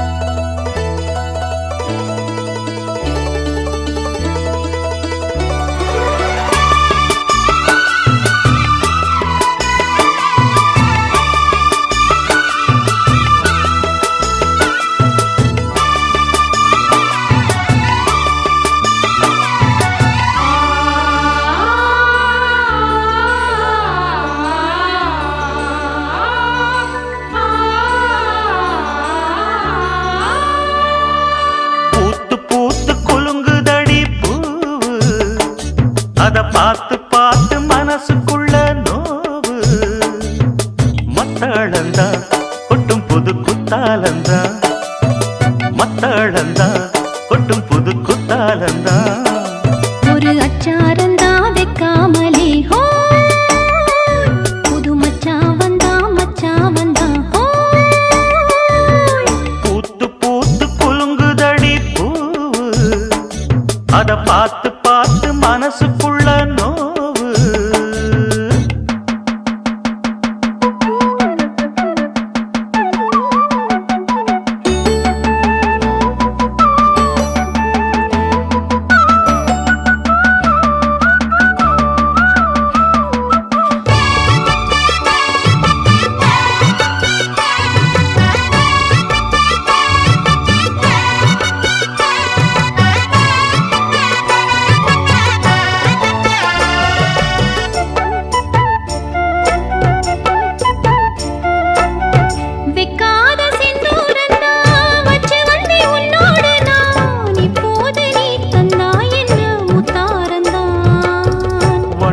பூத்து அத பார்த்து பார்த்து மனசுக்குள்ள நோவு. மத்தளந்தா கொட்டும் புது குத்தாலந்தா மத்தளந்தா கொட்டும் புது குத்தாலந்தா ஒரு அச்சாரந்தா வைக்காமலே ஹோ. புது மச்சான் வந்தா மச்சான் வந்தா பூத்து பூத்து குலுங்குதடி பூவு. அத பார்த்து மனசுக்குள்ள நோ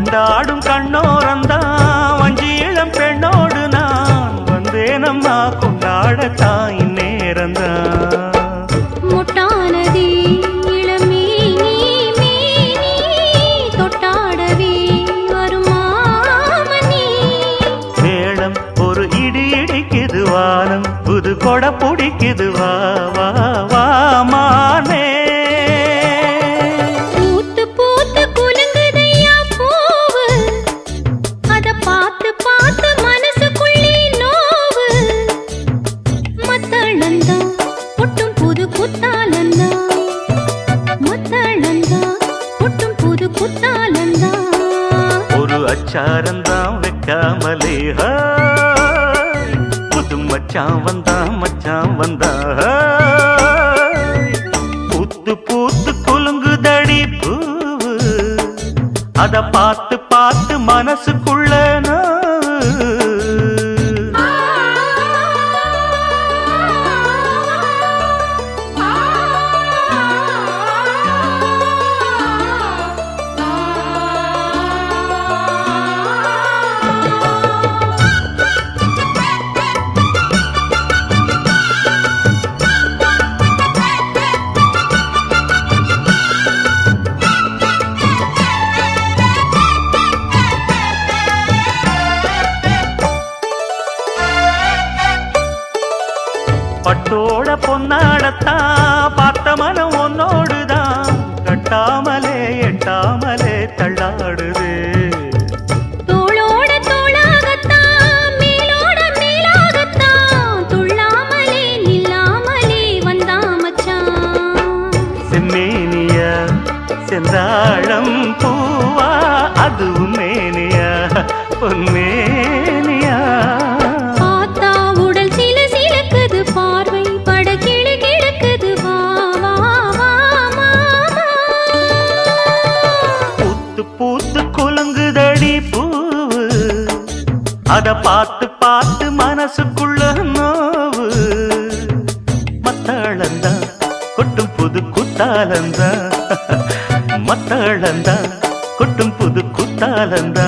கொண்டாடும் கண்ணோரந்தான் வஞ்சி இளம் பெண்ணோடு நான் வந்தேனம்மா முட்டானதி மேனி தொட்டாடவே வருமாமணி மேளம் ஒரு இடி இடிக்குது வானம் புது கொடை பிடிக்குது வா. சாரந்தான் வைக்காமலே புது மச்சான் வந்தா மச்சான் வந்தா ஹாய். பூத்து பூத்து குலுங்குதடி பூவு அத பார்த்து பார்த்து மனசுக்குள்ள நோவு. பட்டோட பொன்னாடத்தான் பார்த்த மனம் உன்னோடுதான் கட்டாமலே எட்டாமலே தள்ளாடுது. செந்தாழம் பூவா அதுவும் மேனியா பொன்மேனியா குலுங்குதடி பூவு. அத பார்த்து பார்த்து மனசுக்குள்ள நோவு. மத்தளந்தா கொட்டும் புது குத்தாலந்தா மத்தளந்தா கொட்டும் புது குத்தாலந்தா